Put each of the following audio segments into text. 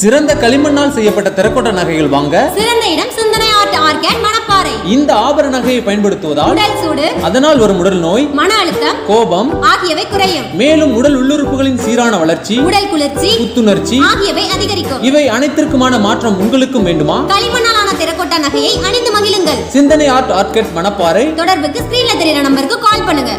சிறந்த களிமண்ணால் செய்யப்பட்ட தெரக்கோட்ட நகைகள் வாங்க சிறந்த இடம் சிந்தனை ஆர்ட் ஆர்கேட் மணப்பாறை. இந்த ஆபர நகையை பயன்படுத்துவதால் உடல் சூடு அதனால் வரும் உடல் நோய் மன அழுத்தம் கோபம் ஆகியவை குறையும். மேலும் உடல் உள்ளுறுப்புகளின் சீரான வளர்ச்சி உடல் குளிர்ச்சி புத்துணர்ச்சி ஆகியவை அதிகரிக்கும். இவை அனைத்திற்குமான மாற்றம் உங்களுக்கும் வேண்டுமா? களிமண்ணாலான திரக்கோட்டா நகையை அணிந்து மகிழுங்கள். சிந்தனை ஆர்ட் ஆர்கெட் மணப்பாறை. தொடர்புக்கு ஸ்கிரீன்ல தெரியுற நம்பருக்கு கால் பண்ணுங்க.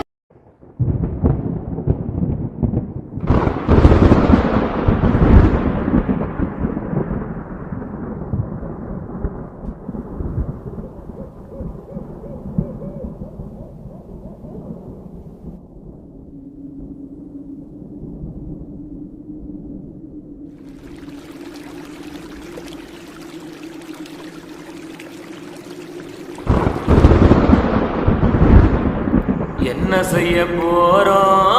என்ன செய்ய போறோம்?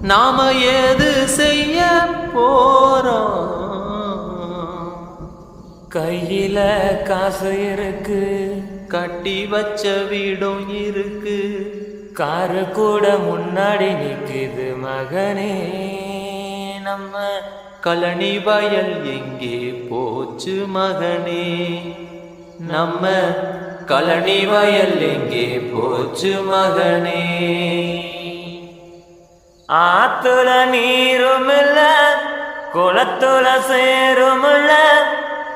நாம ஏது செய்ய போறோம்? கையில காசு இருக்கு கட்டி வச்ச வீடும் இருக்கு. காரு கூட முன்னாடி நிக்குது மகனே. நம்ம கழனி வயல் எங்கே போச்சு மகனே? நம்ம கழனி வயல் எங்கே போச்சு மகனே? ஆத்துல நீருமில்ல குளத்துல சேருமில்ல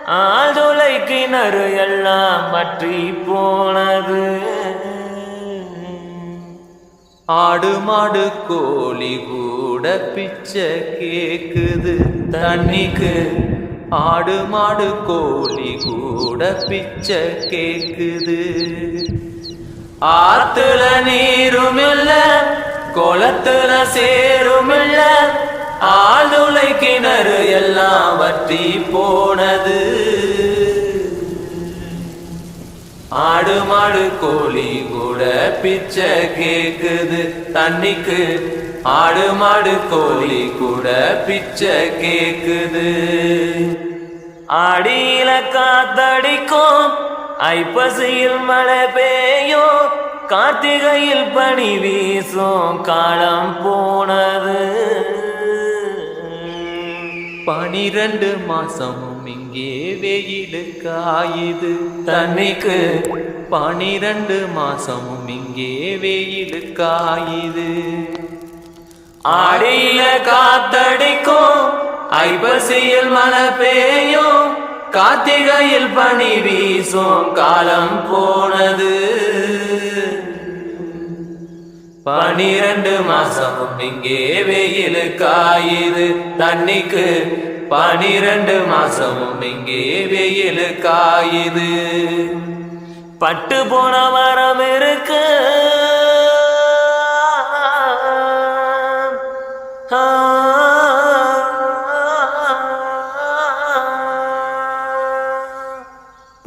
ஆழ்துளை கிணறு எல்லாம் பற்றி போனது. ஆடு மாடு கோழி கூட பிச்சை கேக்குது தண்ணிக்கு. ஆடு மாடு கோழி கூட பிச்சை கேக்குது. ஆத்துல நீரும் இல்ல குளத்துல சேரும் இல்ல ஆளுளை கிணறு எல்லாம் வற்றி போனது. ஆடு மாடு கோழி கூட பிச்சை கேக்குது. தண்ணிக்கு ஆடு மாடு கோழி கூட பிச்சை கேக்குது. ஆடியில காத்தடிக்கும் ஐப்பசியில் மழை பெய்யும் கார்த்திகையில் பனி வீசும் காலம் போனது. பனிரெண்டு மாசமும் இங்கே வெயிலு காயுது. தன்னைக்கு பனிரெண்டு மாசமும் இங்கே வெயிலு காயுது. ஆடியில காத்தடிக்கும் ஐப்பசியில் மழை பெய்யும் கார்த்திகையில் பனி வீசும் காலம் போனது. பனிரெண்டு மாசமும் இங்கே வெயில் காயுது தண்ணிக்கு பனிரெண்டு மாசமும் இங்கே வெயில் காயுது பட்டு போன மரம் இருக்கு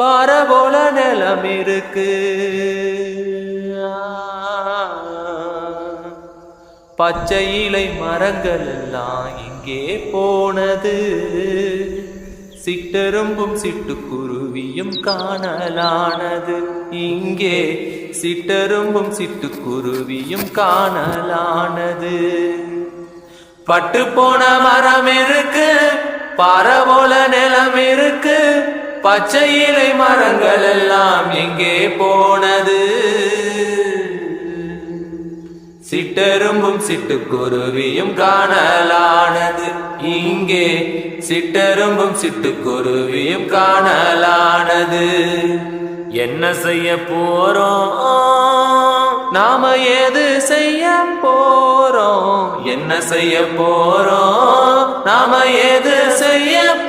பாற போல நிலம் இருக்கு. பச்சை இலை மரங்கள் எல்லாம் இங்கே போனது. சிட்டரும்பும் சிட்டுக்குருவியும் காணலானது. இங்கே சிட்டரும்பும் சிட்டுக்குருவியும் காணலானது. பட்டு போன மரம் இருக்கு பரவோல நிலம் இருக்கு. பச்சை இலை மரங்கள் எல்லாம் எங்கே போனது? சிட்டரும்பும் சிட்டுக்குருவியும் காணலானது. இங்கே சிட்டரும்பும் சிட்டுக்குருவியும் காணலானது. என்ன செய்ய போறோம்? நாம ஏது செய்ய போறோம்? என்ன செய்ய போறோம்? நாம ஏது செய்ய போறோம்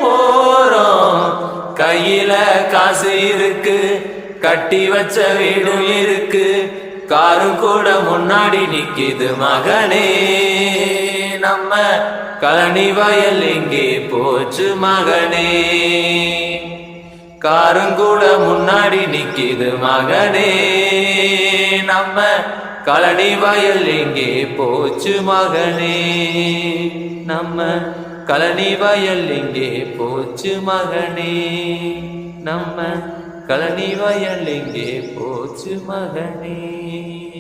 கையில காசு இருக்கு. கட்டி வச்ச வீடும் இருக்கு. காரும் கூட முன்னாடி நிக்கிது மகனே. நம்ம கழனி வயல் எங்கே போச்சு மகனே. காரும் கூட முன்னாடி நிக்கிது மகனே. நம்ம கழனி வயல் எங்கே போச்சு மகனே. நம்ம கலனி வயல் எங்கே போச்சு மகனே? நம்ம கலனி வயல் எங்கே போச்சு மகனே?